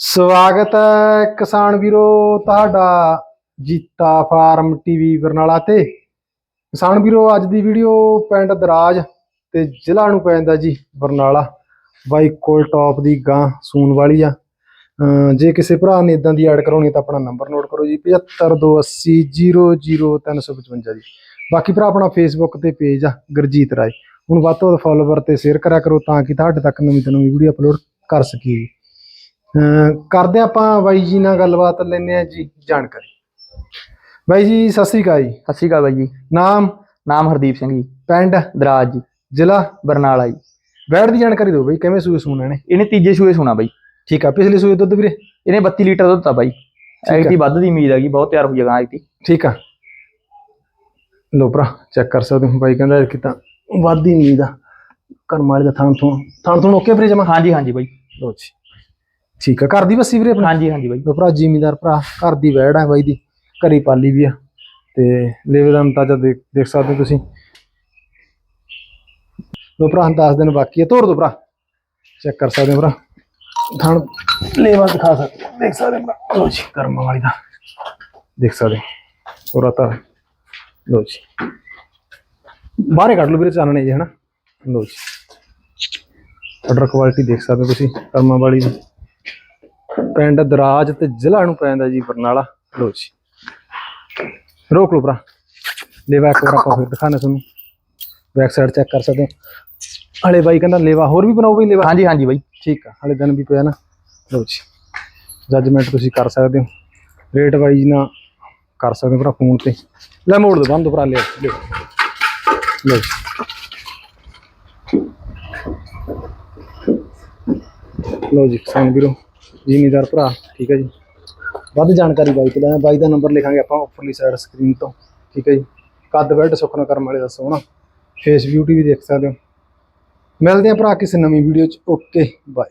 ਸਵਾਗਤ ਹੈ ਕਿਸਾਨ ਵੀਰੋ ਤੁਹਾਡਾ ਜੀਤਾ ਫਾਰਮ ਟੀਵੀ ਬਰਨਾਲਾ ਤੇ। ਕਿਸਾਨ ਵੀਰੋ, ਅੱਜ ਦੀ ਵੀਡੀਓ ਪਿੰਡ ਦਰਾਜ ਤੇ ਜ਼ਿਲ੍ਹਾ ਨੂੰ ਪੈਂਦਾ ਜੀ ਬਰਨਾਲਾ। ਬਾਈ ਕੋਲ ਟੌਪ ਦੀ ਗਾਂ ਸੂਨ ਵਾਲੀ ਆ। ਜੇ ਕਿਸੇ ਭਰਾ ਨੇ ਇਦਾਂ ਦੀ ਐਡ ਕਰਾਉਣੀ ਤਾਂ ਆਪਣਾ ਨੰਬਰ ਨੋਟ ਕਰੋ ਜੀ 7528000355 ਜੀ। ਬਾਕੀ ਭਰਾ, ਆਪਣਾ ਫੇਸਬੁੱਕ ਤੇ ਪੇਜ ਆ, ਗੁਰਜੀਤ ਰਾਏ। ਹੁਣ ਵੱਧ ਤੋਂ ਵੱਧ ਫਾਲੋਵਰ ਤੇ ਸ਼ੇਅਰ ਕਰਿਆ ਕਰੋ ਤਾਂ ਕਿ ਤੁਹਾਡੇ ਤੱਕ ਨਵੀਂ ਤੋਂ ਨਵੀਂ ਵੀਡੀਓ ਅਪਲੋਡ ਕਰ ਸਕੀਏ। ਕਰਦੇ ਹਾਂ ਆਪਾਂ ਬਾਈ ਜੀ ਨਾਲ ਗੱਲਬਾਤ ਲੈਂਦੇ ਆ ਜੀ ਜਾਣਕਾਰੀ। ਬਾਈ ਜੀ ਸਤਿ ਸ੍ਰੀ ਅਕਾਲ ਜੀ। ਸਤਿ ਸ਼੍ਰੀ ਅਕਾਲ ਬਾਈ ਜੀ। ਨਾਮ? ਨਾਮ ਹਰਦੀਪ ਸਿੰਘ ਜੀ। ਪਿੰਡ? ਦਰਾਜ ਜੀ। ਜ਼ਿਲ੍ਹਾ? ਬਰਨਾਲਾ ਜੀ। ਬੈਡ ਦੀ ਜਾਣਕਾਰੀ ਦਿਓ ਬਾਈ ਕਿਵੇਂ ਸੂਏ ਸੂਣਾ ਨੇ? ਇਹਨੇ ਤੀਜੇ ਸੂਏ ਸੁਣਾ ਬਾਈ। ਠੀਕ ਆ ਪਿਛਲੇ ਸੂਏ ਦੁੱਧ ਵੀਰੇ? ਇਹਨੇ 32 ਲੀਟਰ ਦੁੱਧ ਦਿੱਤਾ ਬਾਈ। ਹੈ। ਐਗਤੀ ਵੱਧ ਦੀ ਉਮੀਦ ਹੈਗੀ ਬਹੁਤ ਤਿਆਰ ਹੋਈ ਜਗਾ ਐਗਤੀ ਠੀਕ ਆ। ਲੋ ਭਰਾ ਚੈੱਕ ਕਰ ਸਕਦੇ ਹੋ ਬਾਈ ਕਹਿੰਦਾ ਕਿ ਤਾਂ ਵਾਦੀ ਨਹੀਂ ਦਾ ਕਰਮ ਵਾਲੇ ਦਾ ਥਾਂ ਤੋਂ ਥਾਂ ਤੋਂ ਓਕੇ ਵੀਰੇ ਜਮਾ? ਹਾਂਜੀ ਹਾਂਜੀ ਬਾਈ। ਲੋ ਜੀ। ਠੀਕ ਆ ਘਰ ਦੀ ਬੱਸੀ ਵੀਰੇ ਆਪਣੀ? ਹਾਂਜੀ ਹਾਂਜੀ ਬਾਈ। ਭਰਾ ਜ਼ਿਮੀਦਾਰ ਭਰਾ ਘਰ ਦੀ ਵੈੜ ਆ ਬਾਈ ਦੀ ਘਰੀ ਪਾਲੀ ਵੀ ਆ। ਤੇ ਲੇਵੇ ਦਾ ਅੰਤਾਜਾ ਦੇਖ ਦੇਖ ਸਕਦੇ ਹੋ ਤੁਸੀਂ। ਲੋ ਭਰਾ 10 ਦਿਨ ਬਾਕੀ ਆ ਤੋੜ ਦੋ ਭਰਾ। ਚੈੱਕ ਕਰ ਸਕਦੇ ਹੋ ਭਰਾ। ਥਣ ਲੇਵਾ ਦਿਖਾ ਸਕਦੇ ਹੋ, ਦੇਖ ਸਕਦੇ ਹੋ ਭਰਾ। ਲੋ ਜੀ ਕਰਮ ਵਾਲੀ ਦਾ। ਦੇਖ ਸਕਦੇ ਹੋ। ਤੋਰਾ ਤਾਂ ਲੋ ਜੀ। ਬਾਹਰੇ ਕੱਢ ਲਓ ਵੀਰੇ ਚਾਨਣੇ ਜੀ ਹਨਾ। ਲੋ ਜੀ। ਆਰਡਰ ਕੁਆਲਿਟੀ ਦੇਖ ਸਕਦੇ ਹੋ ਤੁਸੀਂ ਕਰਮਾਂ ਵਾਲੀ ਦੀ। ਪਿੰਡ ਦਰਾਜ ਤੇ ਜ਼ਿਲ੍ਹਾ ਨੂੰ ਪੈਂਦਾ ਜੀ ਬਰਨਾਲਾ। ਲੋ ਜੀ। ਰੋਕ ਲਓ ਭਰਾ। ਲੇਵਾ ਇੱਕ ਵਾਰ ਆਪਾਂ ਫਿਰ ਦਿਖਾਣੇ ਤੁਹਾਨੂੰ। ਬੈਕ ਸਾਈਡ ਚੈੱਕ ਕਰ ਸਕਦੇ ਹੋ। ਹਲੇ ਬਾਈ ਕਹਿੰਦਾ ਲੇਵਾ ਹੋਰ ਵੀ ਬਣਾਓ ਬਈ ਲੇਵਾ? ਹਾਂਜੀ ਹਾਂਜੀ ਬਾਈ। ਠੀਕ ਆ ਹਲੇ ਦਿਨ ਵੀ ਪਿਆ ਨਾ। ਲੋ ਜੀ। ਜੱਜਮੈਂਟ ਤੁਸੀਂ ਕਰ ਸਕਦੇ ਹੋ। ਰੇਟ ਵਾਈਜ਼ ਨਾ ਕਰ ਸਕਦੇ ਹੋ ਭਰਾ ਫੋਨ ਤੇ। ਲੈ ਮੋੜ ਦੋ ਬੰਦ ਭਰਾ ਲਿਆ। ਲਿਓ। ਲੋ ਜੀ। ਲੋ ਜੀ ਕਿਸਾਨ ਵੀਰੋ। ਜ਼ਿਮੀਦਾਰ ਭਰਾ, ਠੀਕ ਹੈ ਜੀ। ਵੱਧ ਜਾਣਕਾਰੀ ਬਾਈ ਤੋਂ ਲੈ ਬਾਈ ਦਾ ਨੰਬਰ ਲਿਖਾਂਗੇ ਆਪਾਂ ਉੱਪਰਲੀ ਸਾਈਡ ਸਕਰੀਨ ਤੋਂ, ਠੀਕ ਹੈ ਜੀ। ਕੱਦ ਬੈਲਟ ਸੁਖਨਾ ਕਰਮ ਵਾਲੇ ਦਾ ਸੋਹਣਾ ਫੇਸ ਬਿਊਟੀ ਵੀ ਦੇਖ ਸਕਦੇ ਹੋ। ਮਿਲਦੇ ਹਾਂ ਭਰਾ ਕਿਸੇ ਨਵੀਂ ਵੀਡੀਓ ਚ। Okay bye